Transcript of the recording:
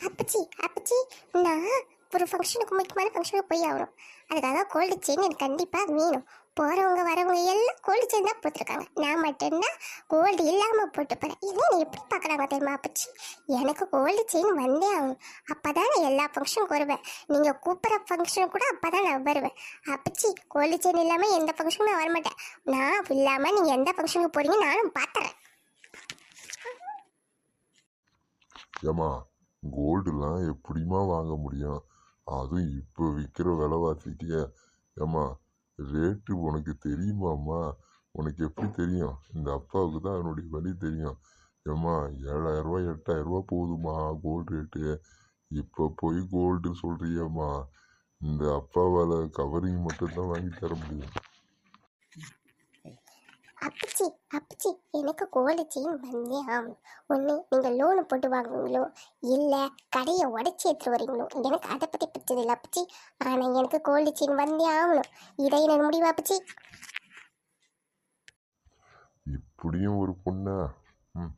அப்பச்சி அப்பச்சி நான் ஒரு ஃபங்க்ஷனுக்கு முக்கியமான ஃபங்க்ஷனுக்கு போய் ஆகணும். அதுக்காக கோல்டு செயின் எனக்கு கண்டிப்பாக வேணும். போகிறவங்க வரவங்க எல்லாம் கோல்டு செயின் தான் போட்டிருக்காங்க. நான் மட்டும்தான் கோல்டு இல்லாமல் போட்டு போகிறேன் இல்லை நீ எப்படி பார்க்குறாங்க தெரியுமா அப்பச்சி? எனக்கு கோல்டு செயின் வந்தே ஆகணும். அப்போ தான் நான் எல்லா ஃபங்க்ஷனுக்கும் வருவேன். நீங்கள் கூப்பிட்ற ஃபங்க்ஷன் கூட அப்போ தான் நான் வருவேன். அப்பச்சி கோல்டு செயின் இல்லாமல் எந்த ஃபங்க்ஷனுக்கும் நான் வரமாட்டேன். நான் இல்லாமல் நீங்கள் எந்த ஃபங்க்ஷனுக்கு போகிறீங்க நானும் பார்த்துறேன் ஏம்மா கோல்டுலாம் எப்படிம்மா வாங்க முடியும்? அதுவும் இப்போ விற்கிற விலைவாசிக்கு ஏம்மா ரேட்டு உனக்கு தெரியுமாம்மா? உனக்கு எப்படி தெரியும்? இந்த அப்பாவுக்கு தான் அதனுடைய வழி தெரியும். ஏம்மா ஏழாயிரரூவா எட்டாயிரரூவா போகுதுமா கோல்டு ரேட்டு இப்போ போய் கோல்டு சொல்கிறியம்மா இந்த அப்பாவால் கவரிங் மட்டும்தான் வாங்கி தர முடியும் அப்பச்சி அப்பச்சி எனக்கு கோல்டு செயின் வந்தே ஆகணும். ஒன்று நீங்கள் லோனு போட்டு வாங்குவீங்களோ? இல்லை கடையை உடச்சி எடுத்துட்டு வரீங்களோ எனக்கு அதை பற்றி பிடிச்சது இல்லை அப்பச்சி. ஆனால் எனக்கு கோல்டு செயின் வந்தே ஆகணும். இதை எனக்கு முடிவா அப்பச்சி? இப்படியும் ஒரு பொண்ணா? ம்.